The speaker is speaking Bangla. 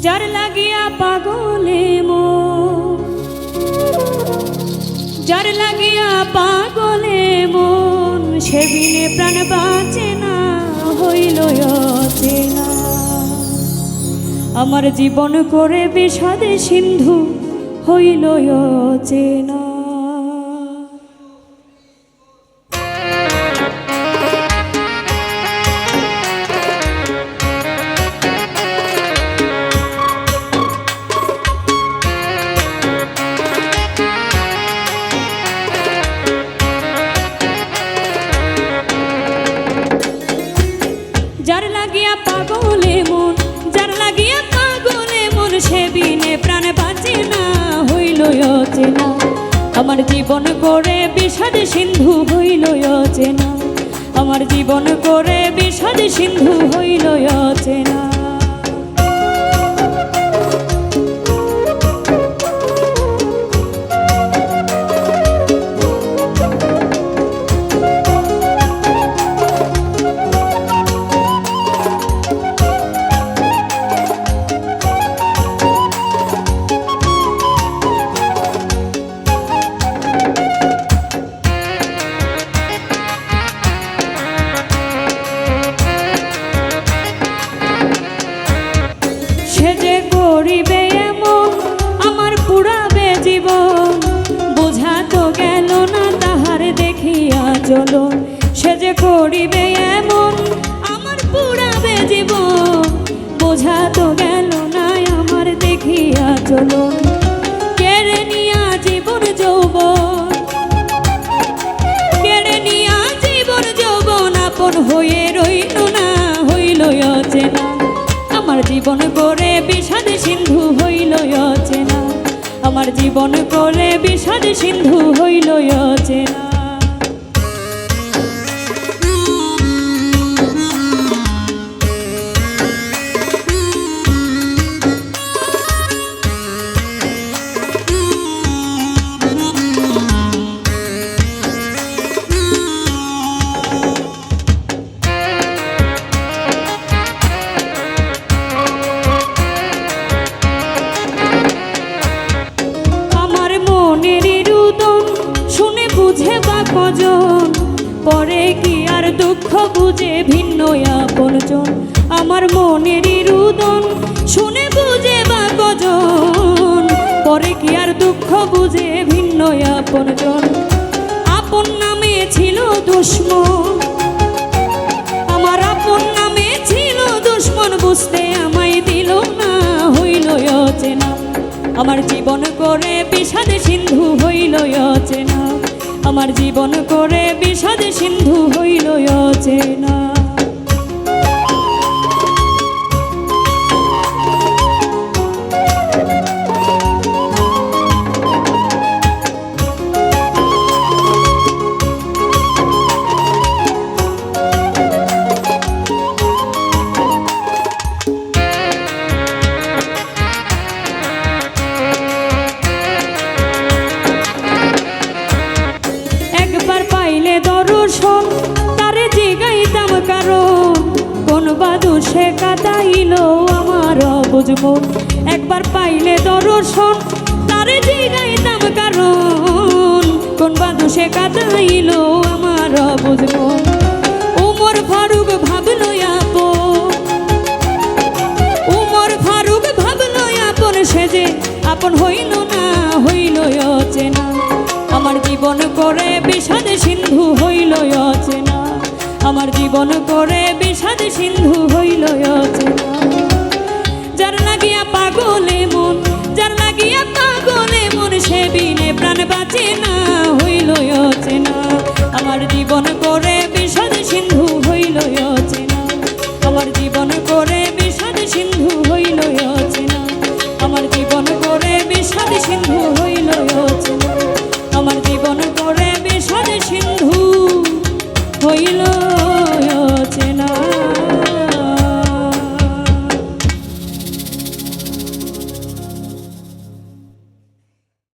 যার লাগিয়া পাগলে মো যার লাগিয়া পাগলে মন সেবিনে প্রাণ বাঁচে না, হইল চেনা আমার জীবন করে বিষাদে সিন্ধু, হইল চেনা মন সে বিনে প্রাণ বাঁচে না, হইল অচেনা। আমার জীবন করে বিষাদ সিন্ধু, হইল অচেনা। আমার জীবন করে বিষাদ সিন্ধু, হইল চেনা চলো সে যে করিবে এমন, আমার পুরাবে জীবন। বোঝা তো গেল না আমার দেখিয়া চলো। কেড়ে নিয়া জীবন যৌবন। কেড়ে নিয়া জীবন যৌবন আপন হয়ে রইল না, হইল চেনা আমার জীবন করে বিষাদ সিন্ধু হইল চেনা আমার জীবন করে বিষাদ সিন্ধু হইল চেনা পরে কি আর দুঃখ বুঝে ভিন্ন আপনজন আমার মনের রুদন, শুনে বুঝে বা কজন? পরে কি আর দুঃখ বুঝে ভিন্ন আপনজন আপন নামে ছিল দুশ্মন। আমার আপন নামে ছিল দুশ্মন, বুঝতে আমায় দিল না, হইল চেনা আমার জীবন করে বিষাদ সিন্ধু হইল চেনা আমার জীবন করে বিষাদে সিন্ধু হইল চেনা বাদু সে কাদাইল আমার বুঝব একবার পাইলে দর্শন, তারে জিগাইতাম কারণ। কোন বাদু সে কাদাইল আমার বুঝব উমর ফারুক ভাবলো আপন। উমর ফারুক ভাবলো আপন সেজে আপন হইল না হইল চেনা আমার জীবন করে বিষাদ সিন্ধু হইল চেনা আমার জীবন করে বিষাদ সিন্ধু হইল যার লাগিয়া পাগলে মন, যার লাগিয়া পাগলে মন, সে বিনে প্রাণ বাঁচে না, হইল চেনা আমার জীবন করে বিষাদ সিন্ধু হইল চেনা আমার জীবন করে বিষাদ সিন্ধু হইল চেনা আমার জীবন করে বিষাদ সিন্ধু হইল